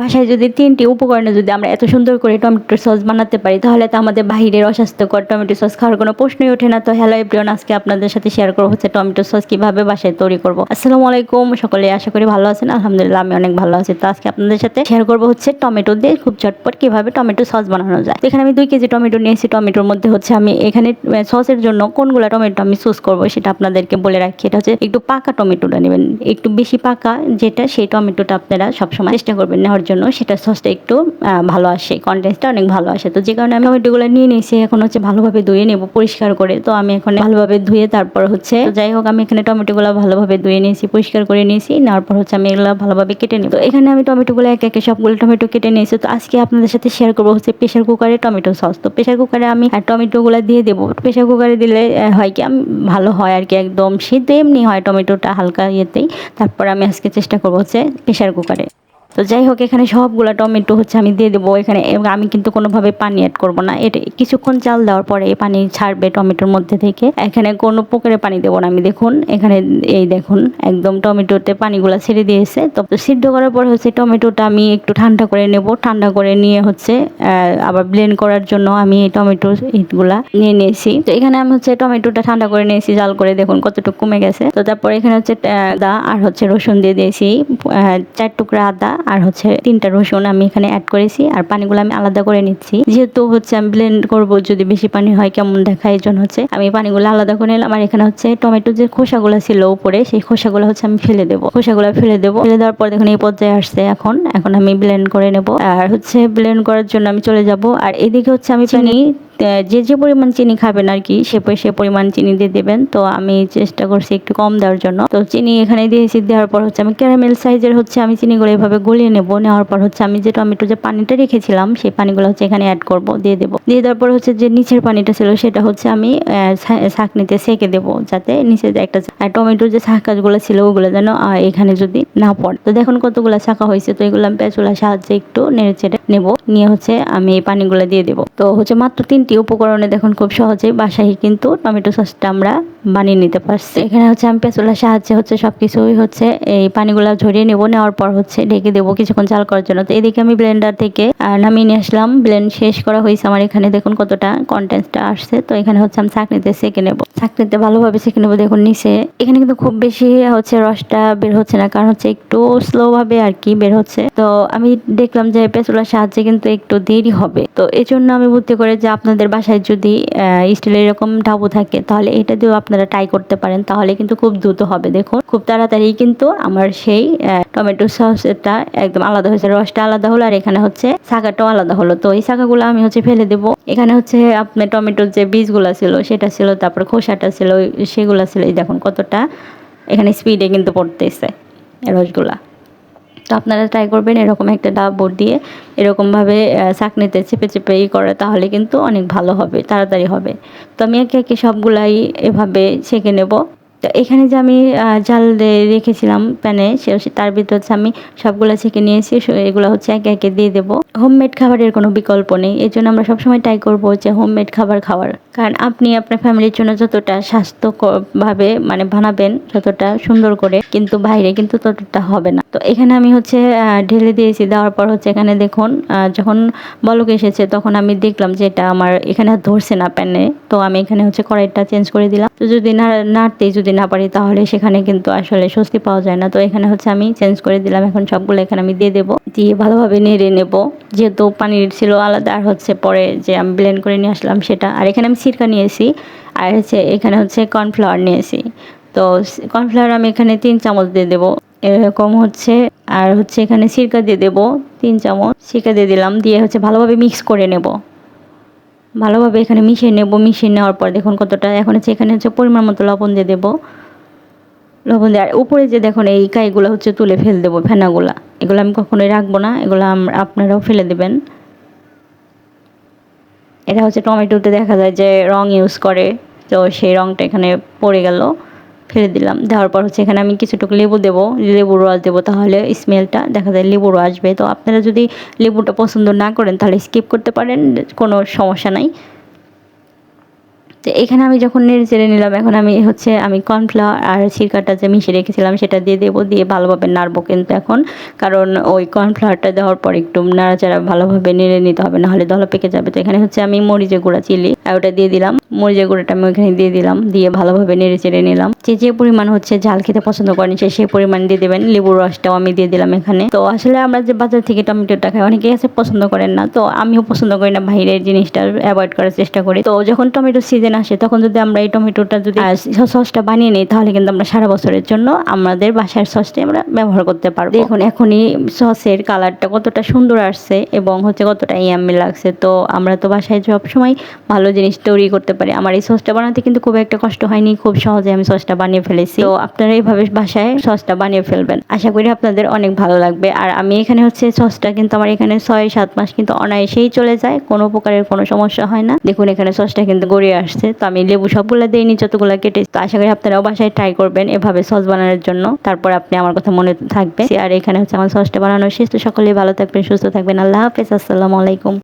বাসায় যদি তিনটি উপকরণে যদি আমরা এত সুন্দর করে টমেটো সস বানাতে পারি, তাহলে তো আমাদের বাহিরের অস্বাস্থ্যকর টমেটো সস খাওয়ার কোনো প্রশ্নই ওঠে না। তো হ্যালো এভরিওয়ান আজকে আপনাদের সাথে শেয়ার করব হচ্ছে টমেটো সস কীভাবে বাসায় তৈরি করব। আসসালামু আলাইকুম, সকলে আশা করি ভালো আছেন, আলহামদুলিল্লাহ আমি অনেক ভালো আছি। তো আজকে আপনাদের সাথে শেয়ার করব হচ্ছে টমেটো দিয়ে খুব ঝটপট কীভাবে টমেটো সস বানানো যায়। এখানে আমি দুই কেজি টমেটো নিয়েছি, টমেটোর মধ্যে হচ্ছে আমি এখানে সসের জন্য কোনগুলো টমেটো আমি চুজ করব সেটা আপনাদেরকে বলে রাখি। এটা হচ্ছে একটু পাকা টমেটোটা নেবেন। একটু বেশি পাকা যেটা, সেই টমেটোটা আপনারা সবসময় চেষ্টা করবেন নেওয়ার জন্য সেটা সসটা একটু ভালো আসে কন্টেন্টটা অনেক ভালো আসে। তো যে কারণে আমি টমেটোগুলো নিয়ে নিয়েছি, এখন হচ্ছে ভালোভাবে ধুয়ে নেব পরিষ্কার করে। তো আমি এখন ভালোভাবে ধুয়ে তারপর হচ্ছে যাই হোক, আমি এখানে টমেটোগুলো ভালোভাবে ধুয়ে নিয়েছি, পরিষ্কার করে নিয়েছি। নেওয়ার পর হচ্ছে আমি এগুলো ভালোভাবে কেটে নেব। তো এখানে আমি টমেটোগুলো এক একে সবগুলো টমেটো কেটে নিয়েছি। তো আজকে আপনাদের সাথে শেয়ার করব হচ্ছে প্রেশার কুকারে টমেটো সস তো প্রেশার কুকারে আমি টমেটোগুলো দিয়ে দেবো। প্রেশার কুকারে দিলে হয় কি ভালো হয় আর কি, একদম সিদ্ধ এমনি হয় টমেটোটা হালকা ইয়েতেই। তারপর আমি আজকে চেষ্টা করব হচ্ছে প্রেশার কুকারে তো যাই হোক, এখানে সবগুলো টমেটো হচ্ছে আমি দিয়ে দেবো এখানে আমি কিন্তু কোনোভাবে পানি অ্যাড করব না। এটা কিছুক্ষণ চাল দেওয়ার পরে এই পানি ছাড়বে টমেটোর মধ্যে থেকে। এখানে কোনো পুকুরে পানি দেবো না আমি, দেখুন। এখানে এই দেখুন, একদম টমেটোতে পানিগুলো ছেড়ে দিয়েছে। তো সিদ্ধ করার পর হচ্ছে টমেটোটা আমি একটু ঠান্ডা করে নেব। ঠান্ডা করে নিয়ে হচ্ছে আবার ব্লেন্ড করার জন্য আমি এই টমেটো ইটগুলা নিয়ে নিয়েছি। তো এখানে আমি হচ্ছে টমেটোটা ঠান্ডা করে নিয়েছি, জাল করে দেখুন কতটুকু কমে গেছে। তো তারপর এখানে হচ্ছে আদা আর হচ্ছে রসুন দিয়ে দিয়েছি চার টুকরা আদা। আর হচ্ছে তিনটা রসুন আমি এখানে অ্যাড করেছি আর পানিগুলো আমি আলাদা করে নিচ্ছি। যেহেতু হচ্ছে আমি ব্লেন্ড করব যদি বেশি পানি হয় কেমন দেখায় এই জন্য হচ্ছে আমি পানিগুলো আলাদা করে নিলাম। আর এখানে হচ্ছে টমেটো যে খোসাগুলো ছিল উপরে সেই খোসাগুলো হচ্ছে আমি ফেলে দেবো। খোসাগুলো ফেলে দেবো। ফেলে দেওয়ার পর দেখুন এই পর্যায়ে আসছে এখন। এখন আমি ব্লেন্ড করে নেব। আর হচ্ছে ব্লেন্ড করার জন্য আমি চলে যাব। আর এদিকে হচ্ছে আমি চিনি যে যে পরিমাণ চিনি খাবেন আর কি সে সে পরিমাণ চিনি দিয়ে দেবেন। তো আমি চেষ্টা করছি একটু কম দেওয়ার জন্য। তো চিনি এখানে দিয়েছি দেওয়ার পর হচ্ছে আমি ক্যারামেল সাইজের হচ্ছে আমি চিনিগুলো এভাবে গলিয়ে নেব। নেওয়ার পর হচ্ছে আমি যে টমেটো যে পানিটা রেখেছিলাম সেই পানিগুলো হচ্ছে এখানে অ্যাড করব দিয়ে দেবো। দিয়ে দেওয়ার পর হচ্ছে যে নিচের পানিটা ছিল সেটা হচ্ছে আমি ছাঁকনিতে সেকে দেবো যাতে নিচে একটা আহ, টমেটোর যে ছাঁকাগুলো ছিল ওগুলো যেন এখানে যদি না পড়ে। তো দেখুন কতগুলো ছাঁকা হয়েছে তো এগুলো আমি পেঁচুলার সাহায্যে একটু নেড়ে চেড়ে নেব। নিয়ে হচ্ছে আমি এই পানিগুলো দিয়ে দেবো। তো হচ্ছে মাত্র তিনটি উপকরণে দেখুন খুব সহজেই বাসায় কিন্তু টমেটো সসটা আমরা বানিয়ে নিতে পারছি। এখানে হচ্ছে আমি পেঁচুলার সাহায্যে হচ্ছে সব কিছুই হচ্ছে এই পানিগুলো ঝরিয়ে নেব, নেওয়ার পর হচ্ছে ঢেকে দেবো কিছুক্ষণ চাল করার জন্য। তো এদিকে আমি ব্লেন্ডার থেকে নামিয়ে নিয়ে আসলাম। ব্লেন্ড শেষ করা হয়েছে আমার এখানে, দেখুন কতটা কন্টেন্টটা আসছে। তো এখানে হচ্ছে আমি চাকনিতে সেঁকে নেব। চাকনিতে ভালোভাবে সেঁকে নেব, দেখুন নিচে। এখানে কিন্তু খুব বেশি হচ্ছে রসটা বের হচ্ছে না, কারণ হচ্ছে একটু স্লো ভাবে আর কি বের হচ্ছে। তো আমি দেখলাম যে পেঁচুলার সাহায্যে কিন্তু একটু দেরি হবে। তো এই জন্য আমি বুদ্ধি করে যে আপনাদের বাসায় যদি স্টিলের এরকম ডাবু থাকে, তাহলে এটা দিয়েও আপনারা ট্রাই করতে পারেন, তাহলে কিন্তু খুব দ্রুত হবে, দেখুন। খুব তাড়াতাড়ি কিন্তু আমার সেই টমেটো সসটা একদম আলাদা হয়েছে, রসটা আলাদা হলো, আর এখানে হচ্ছে শাকাটাও আলাদা হলো। তো এই শাকাগুলো আমি হচ্ছে ফেলে দেবো। এখানে হচ্ছে আপনার টমেটোর যে বীজগুলো ছিল, সেটা ছিল, তারপর খোসাটা ছিল সেগুলো ছিল, এই দেখুন কতটা এখানে স্পিডে কিন্তু পড়তেছে, রসগুলা। তো আপনারা ট্রাই করবেন এরকম একটা ডাব বোর্ড দিয়ে এরকমভাবে চাকনিতে চেপে চেপে ই করে, তাহলে কিন্তু অনেক ভালো হবে, তাড়াতাড়ি হবে। তো আমি একে একে সবগুলাই এভাবে ছেঁকে নেব। তো এখানে যে আমি জাল রেখেছিলাম প্যানে, সে তার ভিতর হচ্ছে আমি সবগুলো ছেঁকে নিয়েছি এগুলো হচ্ছে একে একে দিয়ে দেবো। হোমমেড খাবারের কোনো বিকল্প নেই এই জন্য আমরা সবসময় ট্রাই করব যে হোমমেড খাবার খাওয়ার। কারণ আপনি আপনার ফ্যামিলির জন্য যতটা স্বাস্থ্যভাবে মানে বানাবেন যতটা সুন্দর করে, কিন্তু বাইরে কিন্তু ততটা হবে না। তো এখানে আমি হচ্ছে ঢেলে দিয়েছি, দেওয়ার পর হচ্ছে এখানে দেখুন যখন বলক এসেছে, তখন আমি দেখলাম যে এটা আমার এখানে ধরছে না প্যানে। তো আমি এখানে হচ্ছে কড়াইটা চেঞ্জ করে দিলাম। তো যদি না নাড়তেই যদি না পারি তাহলে সেখানে কিন্তু আসলে স্বস্তি পাওয়া যায় না। তো এখানে হচ্ছে আমি চেঞ্জ করে দিলাম। এখন সবগুলো এখানে আমি দিয়ে দেবো। দিয়ে ভালোভাবে নেড়ে নেব। যেহেতু পানির ছিল আলাদা, আর হচ্ছে পরে যে আমি ব্লেন্ড করে নিয়ে আসলাম সেটা। আর এখানে আমি সিরকা নিয়েছি। আর হচ্ছে এখানে হচ্ছে কর্নফ্লাওয়ার নিয়েছি। তো কর্নফ্লাওয়ার আমি এখানে তিন চামচ দিয়ে দেবো। এরকম হচ্ছে। আর হচ্ছে এখানে সিরকা দিয়ে দেবো তিন চামচ। সিরকা দিয়ে দিলাম। দিয়ে হচ্ছে ভালোভাবে মিক্স করে নেব। ভালোভাবে এখানে মিশিয়ে নেব, মিশিয়ে নেওয়ার পর দেখুন কতটা, এখন হচ্ছে এখানে হচ্ছে পরিমাণ মতো লবণ দিয়ে দেবো। লবণ দিয়ে, আর উপরে যে দেখুন এই কাইগুলো হচ্ছে তুলে ফেল দেবো, ফেনাগুলা। এগুলো আমি কখনোই রাখব না, এগুলো আপনারাও ফেলে দেবেন। এটা হচ্ছে টমেটোতে দেখা যায় যে রং ইউজ করে, তো সেই রংটা এখানে পড়ে গেল। ফেলে দিলাম। দেওয়ার পর হচ্ছে এখানে আমি কিছুটুকু লেবু দেবো। লেবুর রস দেবো তাহলে স্মেলটা দেখা যায় লেবুরও আসবে। তো আপনারা যদি লেবুটা পছন্দ না করেন তাহলে স্কিপ করতে পারেন, কোনো সমস্যা নাই। তো এখানে আমি যখন নেড়ে চেড়ে নিলাম, এখন আমি হচ্ছে আমি কর্নফ্লাওয়ার আর সিরকাটা যে মিশিয়ে রেখেছিলাম সেটা দিয়ে দেবো, দিয়ে ভালোভাবে নাড়বো কিন্তু এখন। কারণ ওই কর্নফ্লাওয়ারটা দেওয়ার পর একটু নাড়াচাড়া ভালোভাবে নেড়ে নিতে হবে, নাহলে দলা পেকে যাবে। তো এখানে হচ্ছে আমি মরিচের গুঁড়া, চিলি, আর ওটা দিয়ে দিলাম। মরিচের গুঁড়াটা আমি ওখানে দিয়ে দিলাম, দিয়ে ভালোভাবে নেড়ে চেড়ে নিলাম। যে যে পরিমাণ হচ্ছে ঝাল খেতে পছন্দ করেন সে সেই পরিমাণ দিয়ে দেবেন, লেবুর রসটাও আমি দিয়ে দিলাম এখানে। তো আসলে আমরা যে বাজার থেকে টমেটোটা খাই, অনেকেই আছে পছন্দ করেন না, তো আমিও পছন্দ করি না বাইরের জিনিসটা অ্যাভয়েড করার চেষ্টা করি। তো যখন টমেটো সিজন আসে, তখন যদি আমরা এই টমেটোটা যদি সসটা বানিয়ে নিই, তাহলে কিন্তু আমরা সারা বছরের জন্য আমাদের বাসার সসটা আমরা ব্যবহার করতে পারব। দেখুন, এখনই সসের কালারটা কতটা সুন্দর আসছে এবং হচ্ছে কতটা ইয়াম্মি লাগছে। তো আমরা তো বাসায় সবসময় ভালো জিনিস তৈরি করতে পারি। আমার এই সসটা বানাতে কিন্তু খুব একটা কষ্ট হয়নি, খুব সহজে আমি সসটা বানিয়ে ফেলেছি। তো আপনারা এইভাবে বাসায় সসটা বানিয়ে ফেলবেন। আশা করি আপনাদের অনেক ভালো লাগবে। আর আমি এখানে হচ্ছে সসটা কিন্তু আমার এখানে ছয় সাত মাস কিন্তু অনায়াসেই চলে যায়, কোনো প্রকারের কোনো সমস্যা হয় না। দেখুন, এখানে সসটা কিন্তু গড়িয়ে আসছে। তো আমি লেবু সবগুলো দিইনি, যতগুলো কেটে তো আশা করি আপনারাও বাসায় ট্রাই করবেন এভাবে সস বানানোর জন্য। তারপর আপনি আমার কথা মনে থাকবে। আর এখানে হচ্ছে আমার সসটা বানানো শেষ। তো সকলেই ভালো থাকবেন, সুস্থ থাকবেন। আল্লাহ হাফেজ। আসসালামু আলাইকুম।